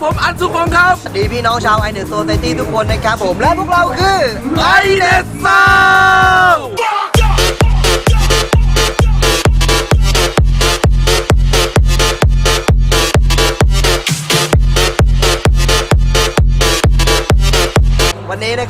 ผมอันสุพงศ์ครับสวัสดีพี่น้องชาวไอเน็ตโซเซตี้ทุกคนนะครับผมและพวกเราคือไอเดสซ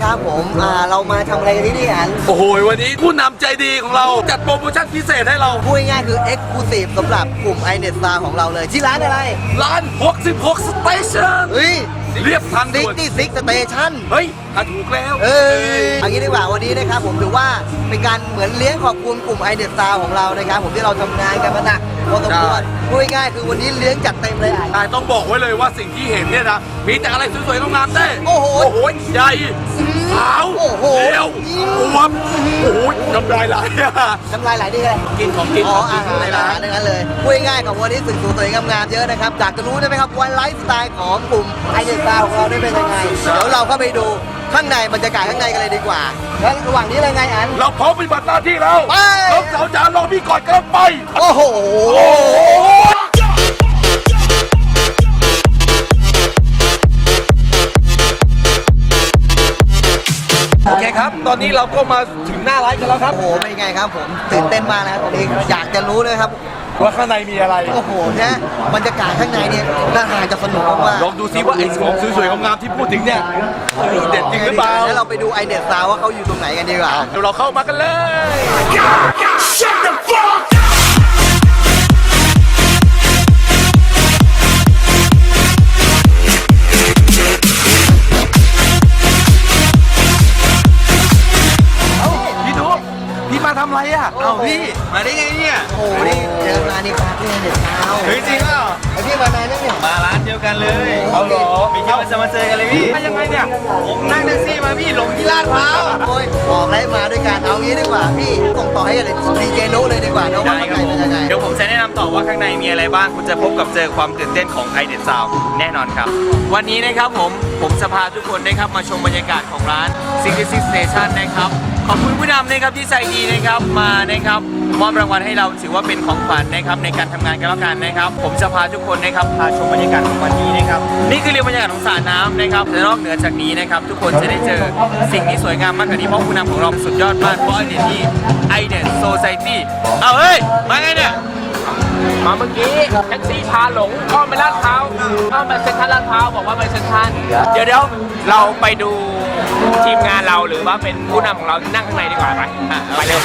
ครับผมอ่าเรามาทำอะไรกันที่นี่อันโอ้โหวันนี้ผู้นำใจดีของเราจัดโปรโมชั่นพิเศษให้เรา พูดง่ายๆคือ Exclusive สำหรับกลุ่ม i n e t Star ของเราเลยที่ร้านอะไรร้าน 66สเตชันเฮ้ยเรียบทางด่วน 66 Station เฮ้ย ถ้าถูกแล้วเอ้ยเอันนี้ดีกว่าวันนี้นะครับผมถือว่าเป็นการเหมือนเลี้ยงขอบคุณกลุ่ม i n e t Star ของเรานะครับผมที่เราทำงานกันมาหนักพอสมควรพูดง่ายๆคือวันนี้เลี้ยงจัดเต็มเลยอะนายต้องบอกไว้เลยว่าสิ่งที่เห็นเนี่ยนะมีแต่อะไรสวยๆงามๆเต้โอ้โหโอ้โหใหญ่ขาวโอ้โห เร็วอวบโอ้โหน้ำลายไหลอะน้ำลายไหลดีเลย กินของกินอ๋อของกิอานหารในอาร้าหารนทั้งนั้นเลยพูดง่ายๆกับวันนี้สึกสวยๆงามๆเยอะนะครับอยากจะรู้ได้ไหมครับว่าไลฟ์สไตล์ของกลุ่มไอเดนตาของเราได้เป็นยังไง เดี๋ยวเราเข้าไปดูข้างในบรรยากาศข้างในกันเลยดีกว่า แล้วระหว่างนี้อะไรไงอัน เราพร้อมปฏิบัติหน้าที่แล้วไป น้องสาวจ๋ารอพี่ก่อนกำลังไป โอ้โห โอ้โห โอเคครับ ตอนนี้เราก็มาถึงหน้าร้านกันแล้วครับ โอ้โหเป็นไงครับผมตื่นเต้นมากนะครับตอนนี้อยากจะรู้เลยครับ ว่าข้างในมีอะไร โอ้โหนะบรรยากาศข้างในเนี่ยน่าทานจะสนุกมากลองดูซิว่าไอ้ของสวยๆงามๆที่พูดถึงเนี่ยเด็ดจริงหรือเปล่าแล้วเราไปดูไอเดนตาว่าเขาอยู่ตรงไหนกันดีกว่าเดี๋ยวเราเข้ามากันเลย เลยพี่มายังไงเนี่ย ผมนั่งแท็กซี่มาพี่หลงที่ลาดพร้าวโอ้ยบอกให้มาด้วยกันเอางี้ดีกว่าพี่ส่งต่อให้ดีเจนุเลยดีกว่านะว่าได้ข้างครับผมในเป็นยังไงเดี๋ยวผมจะแนะนำต่อว่าข้างในมีอะไรบ้างคุณจะพบกับเจอความตื่นเต้นของไอเดนซาวแน่นอนครับ วันนี้นะครับผมผมจะพาทุกคนนะครับมาชมบรรยากาศของร้าน66 Station นะครับ ขอบคุณผู้นำนะครับที่ใจดีนะครับมานะครับมอบรางวัลให้เราถือว่าเป็นของขวัญนะครับในการทำงานกันแล้วกันนะครับ ผมจะพาทุกคนนะครับพาชมบรรยากาศของวันนี้นะครับนี่คือเรียบรรยากาศของสระน้ำนะครับและนอกเหนือจากนี้นะครับทุกคนจะได้เจอสิ่งที่สวยงามมากกว่านี้เพราะผู้นำของเราสุดยอดมากเพราะไอเดียที่ไอเดียโซซตี้เอาเฮ้ยมาไงเนี่ย มาเมื่อกี้แท็กซี่พาหลงเข้าไปลาดพร้าวเข้ามาเซ็นทรัลลาดพร้าวบอกว่าไปเซ็นทรัลเดี๋ยวเดี๋ยวเราไปดูทีมงานเราหรือว่าเป็นผู้นำของเรานั่งข้างในดีกว่าไปอะไปเร็ว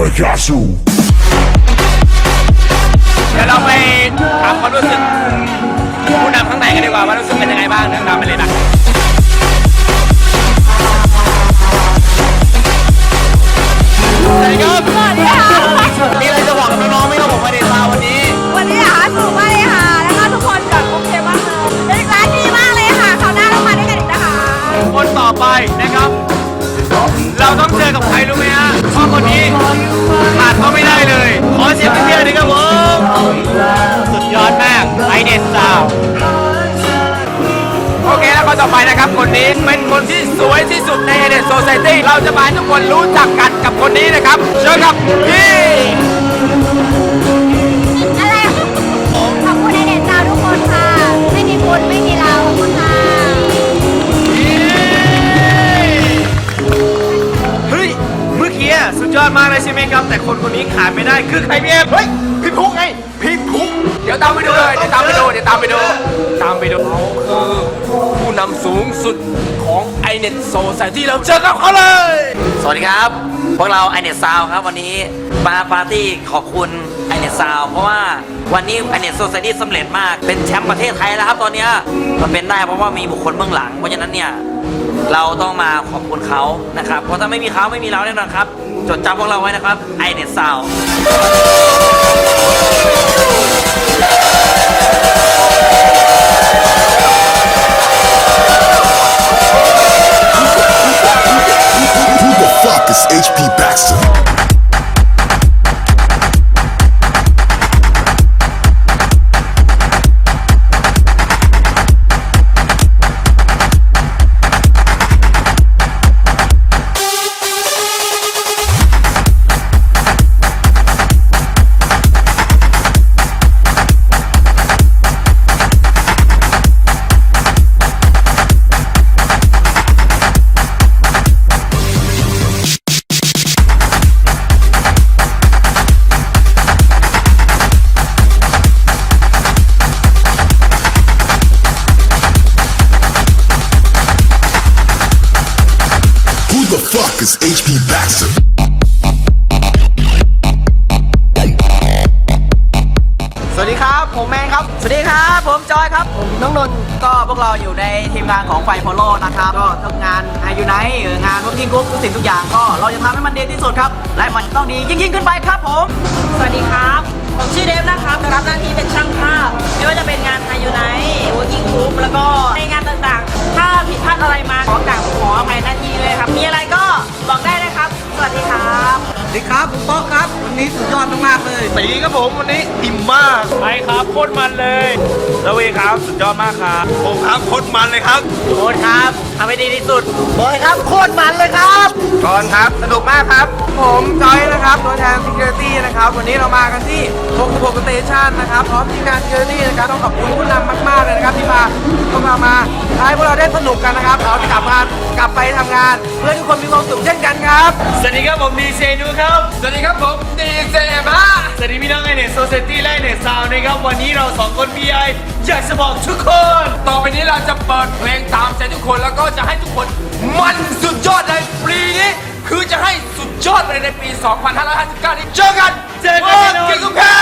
Picasso. เดี๋ยวเราไปถามความรู้สึกผู้นำข้างในกันดีกว่าว่ารู้สึกเป็นยังไงบ้างเรื่องราวไปเลยนะสวัสดีค่ะมีอะไรจะบอกกับน้องๆไหมครับผมว่าเดซาววันนี้ วันนี้อาหารสนุกมากเลยค่ะ แล้วก็ทุกคนแบบโอเคมากเลยเป็นร้านดีมากเลยค่ะคราวหน้าต้องมาด้วยกันอีกนะคะคนต่อไปนะครับ เราต้องเจอกับใครรู้ไหมฮะเพราะ คนนี้ขาดเขาไม่ได้เลย ขอเสียงเพื่อนๆด้วยครับผมสุดยอดมากไอเดนซาวโอเคแล้วคนต่อไปนะครับคนนี้เป็นคนที่สวยที่สุดในเดนโซ i ตี้เราจะมาให้ทุกคนรู้จักกันกับคนนี้นะครับเชิญครับพี่ มากเลยใช่ไหมครับ แต่คนคนนี้ขาดไม่ได้คือใครพี่เอฟเฮ้ยพี่พุกไงพี่พุกเดี๋ยวตามไปดูเลยเดี๋ยวตามไปดูเดี๋ยวตามไปดูตามไปดูเขาคือผู้นำสูงสุดของไอเน็ตโซ i ตี้เราเจอกับเขาเลย สวัสดีครับ พวกเราไอเน็ตซาวครับวันนี้มาปาร์ตี้ขอบคุณไอเน็ตซาวเพราะว่าวันนี้ไอเน็ตโซซ i ตี้สำเร็จมากเป็นแชมป์ประเทศไทยแล้วครับตอนเนี้ยมันเป็นได้เพราะว่ามีบุคคลเบื้องหลังเพราะฉะนั้นเนี่ยเราต้องมาขอบคุณเขานะครับ เพราะถ้าไม่มีเขาไม่มีเราแน่นอนครับ จดจำพวกเราไว้นะครับไอเน็ตซาว is HP Baxter? สวัสดีครับ ผมแมนครับ สวัสดีครับ ผมจอยครับ ผมน้องนนท์ก็พวกเราอยู่ในทีมงานของไฟโพโลนะครับ ก็ทุกงานไอยูไนท์งานวักิ้งกรุ๊ปทุกสิ่งทุกอย่างก็เราจะทำให้มันดีที่สุดครับ และมันต้องดียิ่งยิ่งๆขึ้นไปครับผม สวัสดีครับ ผมชื่อเดฟนะครับจะรับหน้าที่เป็นช่างภาพ ไม่ว่าจะเป็นงานไฮยูไนท์วอร์กิ้งกรุ๊ปแล้วก็ในงานต่างๆ ถ้าผิดพลาดอะไรมาขอกราบขออภัยหน้าที่เลยครับ มีอะไรก็บอกได้นะครับ สวัสดีครับ สวัสดีครับผมป๊อกครับ วันนี้สุดยอดมากๆเลยตีครับผมวันนี้อิ่มมากไปครับโคตรมันเลยระเวครับสุดยอดมากครับผมครับโคตรมันเลยครับโค้ชครับทำให้ดีที่สุดบอยครับโคตรมันเลยครับก่อนครับสนุกมากครับ ผมจอยนะครับตัวแทน Security นะครับวันนี้เรามากันที่66 Station นะครับพร้อมทีมงาน Security นะครับต้องขอบคุณผู้นำมากๆเลยนะครับที่พาพวกเรามาให้พวกเราได้สนุกกันนะครับเราจะกลับมากลับไปทำงาน เพื่อให้ทุกคนมีความสุขเช่นกันครับสวัสดีครับผมดีเจนูครับสวัสดีครับผมดีเจมาสวัสดีพี่น้องไอเน็ตโซเซตี้และไอเน็ตซาวนะครับ วันนี้เราสองคนมีไออยากจะบอกทุกคน ต่อไปนี้เราจะเปิดเพลงตามใจทุกคนแล้วก็จะให้ทุกคนมันสุดยอดในปีนี้ คือจะให้สุดยอดเลยในปี 2559 นี้เจอกันเจอกันแน่นอนกินกุ๊กแพ้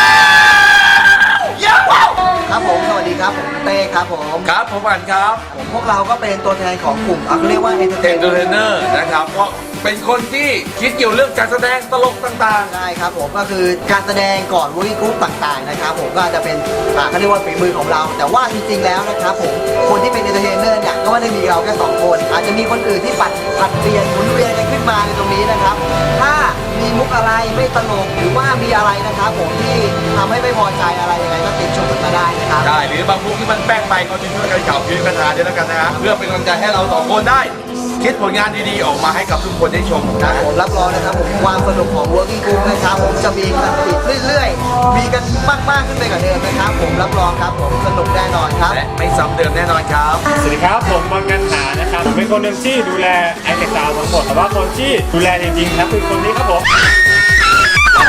ยาว้าวครับผมสวัสดีครับผมเต้ครับผมครับผมอ่านครับ ผมพวกเราก็เป็นตัวแทนของกลุ่มอะเขาเรียกว่าเอนเตอร์เทเอนนเตอร์เทนเนอร์นะครับก็เป็นคนที่คิดเกี่ยวเรื่องการแสดงตลกต่าง ได้ครับผมก็คือการแสดงก่อนวอร์กิ้งกรุ๊ปต่างๆนะครับผมก็อาจจะเป็นอ่าเขาเรียกว่าฝีมือของเรา แต่ว่าจริงๆแล้วนะครับผมคนที่เป็นเอนเตอร์เทนเนอร์เนี่ยก็ไม่ได้มีเราแค่สองคน อาจจะมีคนอื่นที่ปัดผัดเปลี่ยนหมุนเวียนกันขึ้นมาในตรงนี้นะครับ ถ้ามีมุกอะไรไม่ตลกหรือว่ามีอะไรนะครับผมที่ทำให้ไม่พอใจอะไรยังไงก็ติดชมกันมาได้นะครับ ๆ ได้ หรือบางมุกที่มันแป้งไปก็จะช่วยกันเก่าพิจารณาด้วยแล้วกันนะฮะเพื่อเป็นกำลังใจให้เราสองคนได้ คิดผลงานดีๆ ออกมาให้กับทุกคนได้ชมนะ ผมรับรองนะครับผมความสนุกของ Working Group นะครับผมจะมีกันอีกเรื่อยๆ มีกันมากๆขึ้นไปกว่าเดิมนะครับ ผมรับรองครับผมสนุกแน่นอนครับ และไม่ซ้ำเดิมแน่นอนครับ สวัสดีครับ ผมบางกันหานะครับ ผมเป็นคนหนึ่งที่ดูแลไอเด็กสาวทั้งหมดแต่ว่าคนที่ดูแลจริงๆครับคือคนนี้ครับผมแล้ว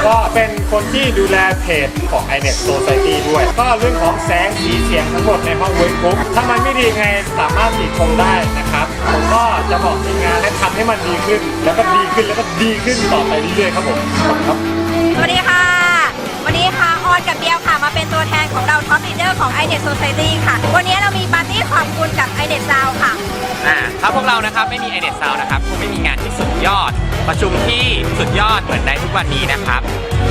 ก็เป็นคนที่ดูแลเพจของ iNet Society ด้วย ก็เรื่องของแสงสีเสียงทั้งหมดในห้องเวิร์กรุ๊ปถ้ามันไม่ดีไงสามารถติชมได้นะครับ ผมก็จะบอกทีมงานให้ทำให้มันดีขึ้น แล้วก็ดีขึ้นแล้วก็ดีขึ้นต่อไปเรื่อยๆครับผมขอบคุณครับ สวัสดีค่ะ วันนี้ค่ะออนกับเบียร์ค่ะมาเป็นตัวแทนของเราท็อปลีดเดอร์ของ i n e t Society ค่ะ วันนี้เรามีปาร์ตี้ขอบคุณกับ i n e t Sound ค่ะ อ่าถ้าพวกเรานะครับไม่มีไอเน็ตซาวนะครับคงไม่มีงานที่สุดยอด ประชุมที่สุดยอดเหมือนในทุกวันนี้นะครับ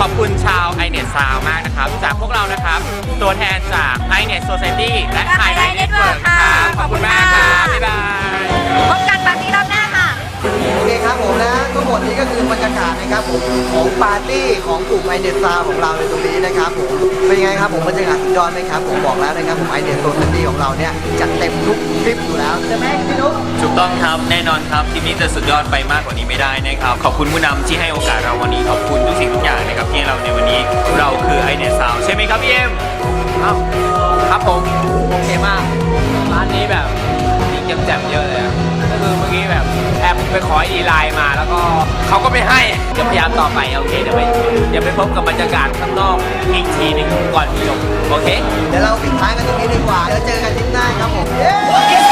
ขอบคุณชาวไอเน็ตซาวมากนะครับ จากพวกเรานะครับ ตัวแทนจากไอเน็ตโซซ i ตี้และและไฮไล Highlight ท์เน็ตเวิร์ Network กครับค่ะขอบคุณมากครับขอบคุณค่ะบ๊ายบายพบกันปาร์ตี้รอบหน้าค่ะ โอเคครับผมนะทั้ง หมดนี้ก็คือบรรยากาศนะครับผมของปาร์ตี้ของกลุ่มไอเด็ดซาของเราในตรงนี้นะครับผมเป็นไงครับผมบรรยากาศสุดยอดไหมครับผมบอกแล้วนะครับผมไอเด็ดโซนตี้ของเราเนี่ยจัดเต็มทุกคลิปอยู่แล้วใช่ไหมพี่นุ๊กถูกต้องครับแน่นอนครับทีมนี้จะสุดยอดไปมากกว่านี้ไม่ได้นะครับขอบคุณผู้นำที่ให้โอกาสเราวันนี้ขอบคุณทุกสิ่งทุกอย่างนะครับที่ให้เราในวันนี้เราคือไอเนสซาว ไปขออีไลน์มาแล้วก็เขาก็ไม่ให้จะพยายามต่อไปโอเคเดี๋ยวไปเดี๋ยวไปพบกับบรรยากาศข้างนอกอีกทีหนึงก่อนที่จบโอเค เดี๋ยวเราปิดท้ายกันตรงนี้ดีกว่าเดี๋ยวเจอกันทริปหน้าครับผม Fucking speakers up.